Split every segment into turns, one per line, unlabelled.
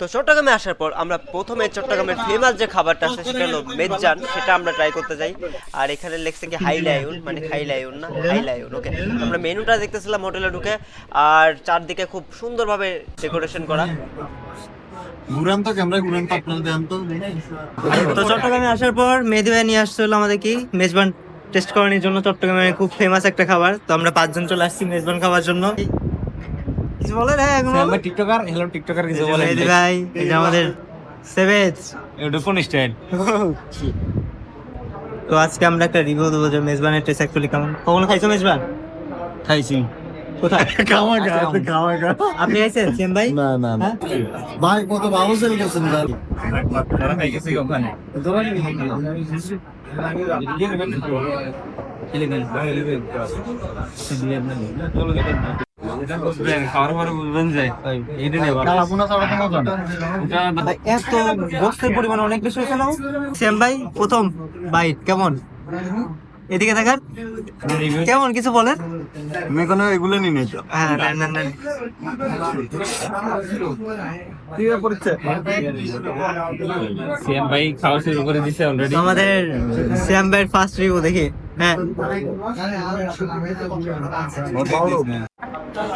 তো চট্টগ্রামে আসার পর আমরা প্রথমে চট্টগ্রামের ফেমাস যে খাবারটা আছে সেটা হলো মেজান সেটা আমরা ট্রাই করতে যাই। আর এখানে লেখছে কি হাই লায়ন মানে খাই লায়ন না? হাই লায়ন ওকে আমরা মেনুটা দেখতেছিলাম হোটেলে ঢুকে আর চারদিকে খুব সুন্দরভাবে ডেকোরেশন করা।
ঘুরান তো ক্যামেরা ঘুরান তো আপনার দেন তো।
তো চট্টগ্রামে আসার পর মেহেদি ভাই নিয়ে আসছিল আমাদের কি? মেজবান টেস্ট করানোর জন্য চট্টগ্রামে খুব ফেমাস একটা খাবার। তো আমরা পাঁচজন চলে আসছি মেজবান খাওয়ার জন্য। কিছু বলেন? হ্যাঁ এখন আমরা
টিকটকার হ্যালো টিকটকার কিছু বলে
মেহেদি ভাই এটা আমাদের সেভেজ
এটা কোন স্টাইল
তো আজকে আমরা একটা রিভিউ দেবো যে মেজবানের টেস্ট অ্যাকচুয়ালি কেমন। কখনো খাইছো মেজবান?
খাইছি।
কোথায়?
গা খাওয়া গা
আপনি খাইছেন সেম ভাই?
না না না। ভাই কত ভালো সেল করছেন ভাই?
খাইছি ওখানে খাওয়ার পরে বুঝবেন যে এইটা নেই
কালা পোনা ছাড়া কোনো জানা
ভাই, এত গোস্তের পরিমাণ অনেক বেশি হয়েছে না? সেম ভাই প্রথম বাইট কেমন? এদিকে দেখার কেমন কিছু বলেন?
আমি কোনো এগুলো নিয়ে নেই তো।
হ্যাঁ।
ভাই খাওয়া শুরু করে দিছে অলরেডি
আমাদের শ্যাম ভাইয়ের ফার্স্ট রিভিউ দেখি। হ্যাঁ।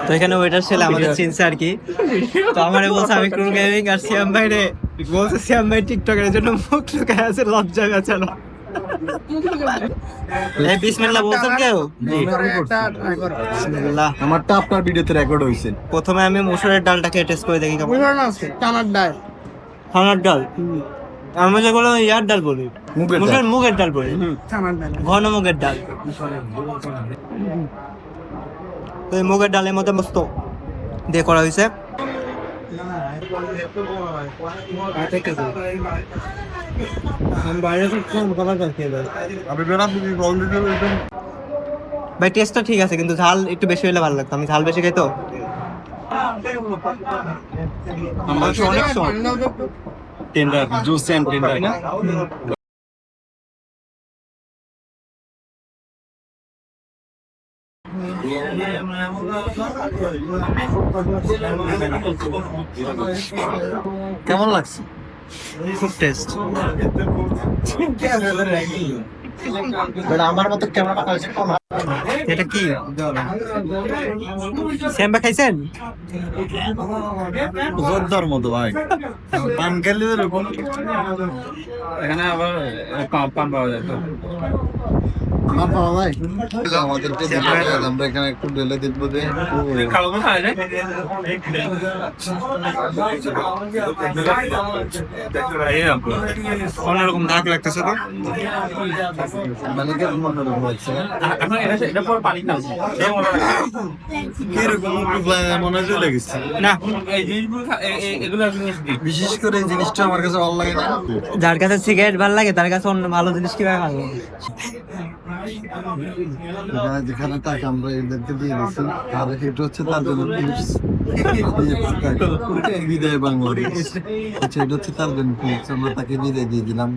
তো এখানে ওয়েটার ছিল আমাদের চিনছে আর কি। তো আমারে বলছে আমি ক্রু গেমিং আর শ্যাম ভাই রে বলছে শ্যাম ভাই টিকটকের জন্য মুখ লুকায় আছে লজ্জা বেচালো এই বিসমিল্লাহ বলছেন কেউ? বিসমিল্লাহ।
আমারটা আপনার ভিডিওতে রেকর্ড হয়েছে
প্রথমে আমি মসুরের ডালটাকে টেস্ট করে দেখি কেমন।
চানার ডাল।
ডাল? আমরা যেগুলো ইয়ার ডাল বলি।
মুগের ডাল।
মুগের মুগের ডাল বলি।
চানার ডাল।
ঘন মুগের ডাল। এই মুগের ডালের মধ্যে মস্ত দিয়ে করা হয়েছে
আপনি টেস্ট
ভাই টেস্টটা ঠিক আছে কিন্তু ঝাল একটু বেশি হলে ভালো লাগতো। আমি ঝাল বেশি খাই তো।
অনেক টেন্ডার জুস এন্ড টেন্ডার কেমন লাগছে?
খুব টেস্ট
আমার মতো ক্যামেরা হয়েছে
এটা কি? শ্যাম্বা খাইছেন?
জোরদার মতো ভাই। পান খেলে এরকম।
এখানে আবার পান- পান পাওয়া যায় তো।
আমরা এখানে একটু ঢেলে দিব বিশেষ করে জিনিসটা আমার কাছে ভালো লাগে
যার কাছে সিগারেট ভালো লাগে তার কাছে অন্য ভালো জিনিস কীভাবে ভালো লাগে?
যেখানে টাকা আমরা এদেরকে দিয়ে দিচ্ছি আর এটা হচ্ছে তার জন্য বিদায় বাংলাদেশ। আচ্ছা এটা হচ্ছে তার জন্য আমরা তাকে বিদায় দিয়ে দিলাম।